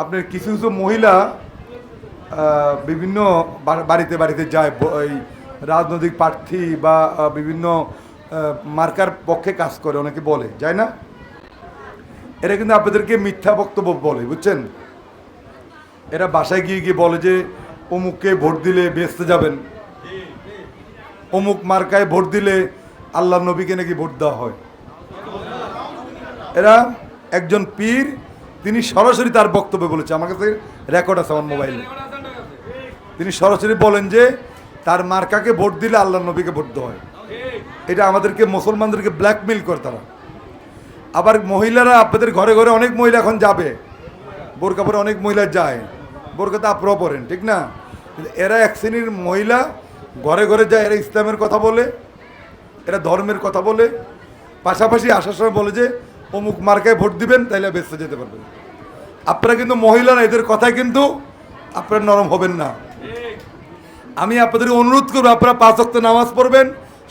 আপনার কিছু কিছু মহিলা বিভিন্ন বাড়িতে বাড়িতে যায় এই রাজনৈতিক প্রার্থী বা বিভিন্ন মার্কার পক্ষে কাজ করে, অনেকে বলে, যায় না? এরা কিন্তু আপনাদেরকে মিথ্যা বক্তব্য বলে, বুঝছেন? এরা বাসায় গিয়ে গিয়ে বলে যে, অমুককে ভোট দিলে বেচতে যাবেন। অমুক মার্কায় ভোট দিলে আল্লাহ নবীকে নাকি ভোট দেওয়া হয়। এরা একজন পীর তিনি সরাসরি তার বক্তব্য বলেছে, আমার কাছে রেকর্ড আছে আমার মোবাইলে তিনি সরাসরি বলেন যে, তার মার্কাকে ভোট দিলে আল্লাহ নবীকে ভোট দেওয়া হয়। এটা আমাদেরকে, মুসলমানদেরকে ব্ল্যাকমেল করে তারা। আবার মহিলারা, আপনাদের ঘরে ঘরে অনেক মহিলা এখন যাবে। বোরকা পরে অনেক মহিলা যায়। বোরকা তো আপনারাও পরেন, ঠিক না? এরা এক শ্রেণির মহিলা, ঘরে ঘরে যায়, এরা ইসলামের কথা বলে, এরা ধর্মের কথা বলে। পাশাপাশি আসার সময় বলে যে, অমুক মার্কায় ভোট দিবেন, তাইলে বেঁচতে যেতে পারবেন। আপনারা কিন্তু মহিলারা এদের কথায় কিন্তু আপনারা নরম হবেন না। আমি আপনাদের অনুরোধ করব, আপনারা পাঁচ অক্ত নামাজ পড়বেন,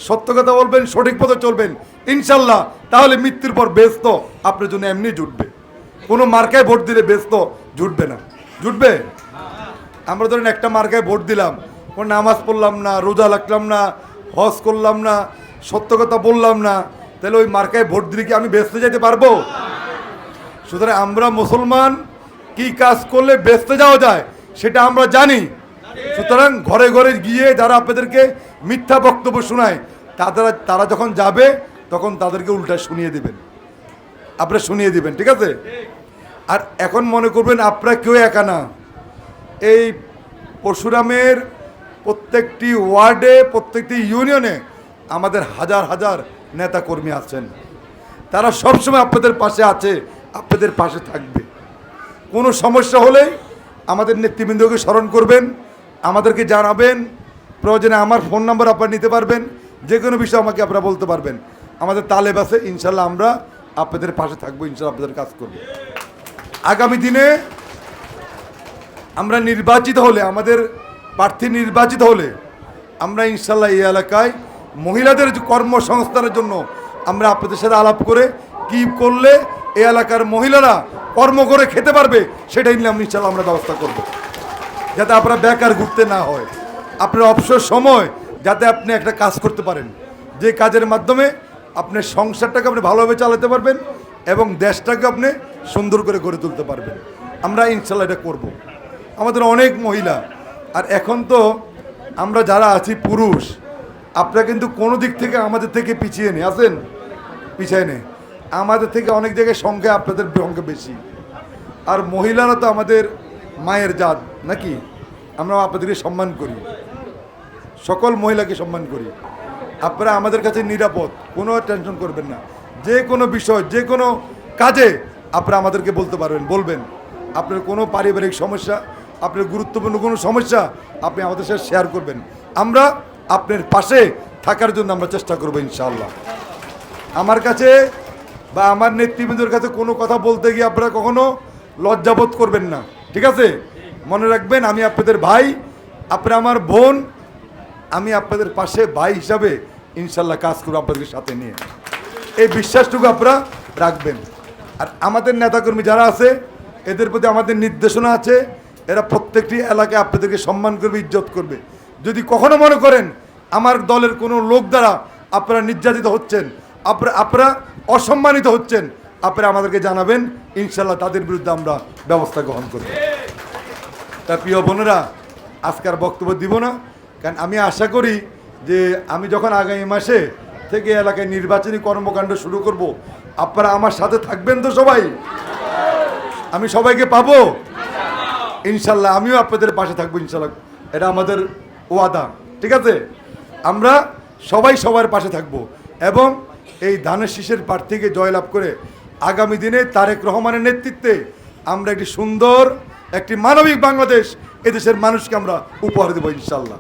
সত্য কথা বলবেন, সঠিক পথে চলবেন। ইনশাল্লাহ তাহলে মৃত্যুর পর ব্যস্ত আপনার জন্য এমনি জুটবে। কোনো মার্কায় ভোট দিলে ব্যস্ত জুটবে না। জুটবে? আমরা ধরেন একটা মার্কায় ভোট দিলাম, কোনো নামাজ পড়লাম না, রোজা লাগলাম না, হজ করলাম না, সত্য কথা বললাম না, তাহলে ওই মার্কায় ভোট দিলে কি আমি ব্যস্ত যেতে পারব? সুতরাং আমরা মুসলমান কি কাজ করলে বেচতে যাওয়া যায়, সেটা আমরা জানি। সুতরাং ঘরে ঘরে গিয়ে যারা আপনাদেরকে মিথ্যা বক্তব্য শোনায় তারা তারা যখন যাবে, তখন তাদেরকে উল্টা শুনিয়ে দিবেন। আপনারা শুনিয়ে দিবেন, ঠিক আছে? আর এখন মনে করবেন আপনারা কেউ একা না। এই পরশুরামের প্রত্যেকটি ওয়ার্ডে, প্রত্যেকটি ইউনিয়নে আমাদের হাজার হাজার নেতা কর্মী আছেন। তারা সবসময় আপনাদের পাশে আছে। আপনাদের পাশে থাকবে। কোনো সমস্যা হলে আমাদের নেতৃবৃন্দকে স্মরণ করবেন, আমাদেরকে জানাবেন, প্রয়োজনে আমার ফোন নাম্বার আপনারা নিতে পারবেন, যে কোনো বিষয় আমাকে আপনারা বলতে পারবেন। আমাদের তালেব আছে, ইনশাল্লাহ আমরা আপনাদের পাশে থাকব, ইনশাল্লাহ আপনাদের কাজ করব। আগামী দিনে আমরা নির্বাচিত হলে, আমাদের প্রার্থী নির্বাচিত হলে, আমরা ইনশাল্লাহ এই এলাকায় মহিলাদের কর্মসংস্থানের জন্য আমরা আপনাদের সাথে আলাপ করে কি করলে এই এলাকার মহিলারা কর্ম করে খেতে পারবে, সেটাই নিয়ে আমি ইনশাল্লাহ আমরা ব্যবস্থা করব। যাতে আপনারা বেকার ঘুরতে না হয়। আপনার অবসর সময় যাতে আপনি একটা কাজ করতে পারেন। যে কাজের মাধ্যমে আপনার সংসারটাকে আপনি ভালোভাবে চালাতে পারবেন এবং দেশটাকে আপনি সুন্দর করে গড়ে তুলতে পারবেন। আমরা ইনশাল্লাহ এটা করব। আমাদের অনেক মহিলা, আর এখন তো আমরা যারা আছি পুরুষ, আপনারা কিন্তু কোনো দিক থেকে আমাদের থেকে পিছিয়ে নেই। আসেন? পিছিয়ে নেই। আমাদের থেকে অনেক জায়গায় সংখ্যা আপনাদের সংখ্যা বেশি। আর মহিলারা তো আমাদের মায়ের জাত, নাকি? আমরা আপনাদেরকে সম্মান করি। সকল মহিলাকে সম্মান করি। আপনারা আমাদের কাছে নিরাপদ, কোনো টেনশন করবেন না। যে কোনো বিষয়, যে কোনো কাজে আপনারা আমাদেরকে বলতে পারবেন, বলবেন। আপনার কোনো পারিবারিক সমস্যা, আপনার গুরুত্বপূর্ণ কোনো সমস্যা, আপনি আমাদের সাথে শেয়ার করবেন। আমরা আপনার পাশে থাকার জন্য আমরা চেষ্টা করব ইনশাআল্লাহ। আমার কাছে বা আমার নেতৃবৃন্দের কাছে কোনো কথা বলতে গিয়ে আপনারা কখনো লজ্জাবোধ করবেন না। ঠিক আছে? মনে রাখবেন, আমি আপনাদের ভাই, আপনারা আমার বোন, আমি আপনাদের পাশে ভাই হিসাবে ইনশাল্লাহ কাজ করব আপনাদের সাথে নিয়ে। এই বিশ্বাসটুকু আপনারা রাখবেন। আর আমাদের নেতাকর্মী যারা আছে, এদের প্রতি আমাদের নির্দেশনা আছে, এরা প্রত্যেকটি এলাকায় আপনাদেরকে সম্মান করবে, ইজ্জত করবে। যদি কখনো মনে করেন, আমার দলের কোনো লোক দ্বারা আপনারা নির্যাতিত হচ্ছেন আপনারা অসম্মানিত হচ্ছেন। আপনারা আমাদেরকে জানাবেন ইনশাল্লাহ তাদের বিরুদ্ধে আমরা ব্যবস্থা গ্রহণ করব। তা প্রিয় বোনেরা আজকার বক্তব্য দিব না, কারণ আমি আশা করি যে আমি যখন আগামী মাসে থেকে এলাকায় নির্বাচনী কর্মকাণ্ড শুরু করব, আপনারা আমার সাথে থাকবেন তো সবাই? আমি সবাইকে পাবো? ইনশাল্লাহ আমিও আপনাদের পাশে থাকব ইনশাল্লাহ এটা আমাদের ওয়াদা, ঠিক আছে? আমরা সবাই সবার পাশে থাকব এবং এই ধানের শীষের প্রার্থীকে জয়লাভ করে আগামী দিনে তারেক রহমানের নেতৃত্বে আমরা একটি সুন্দর, একটি মানবিক বাংলাদেশ এদেশের মানুষকে আমরা উপহার দেবো ইনশাল্লাহ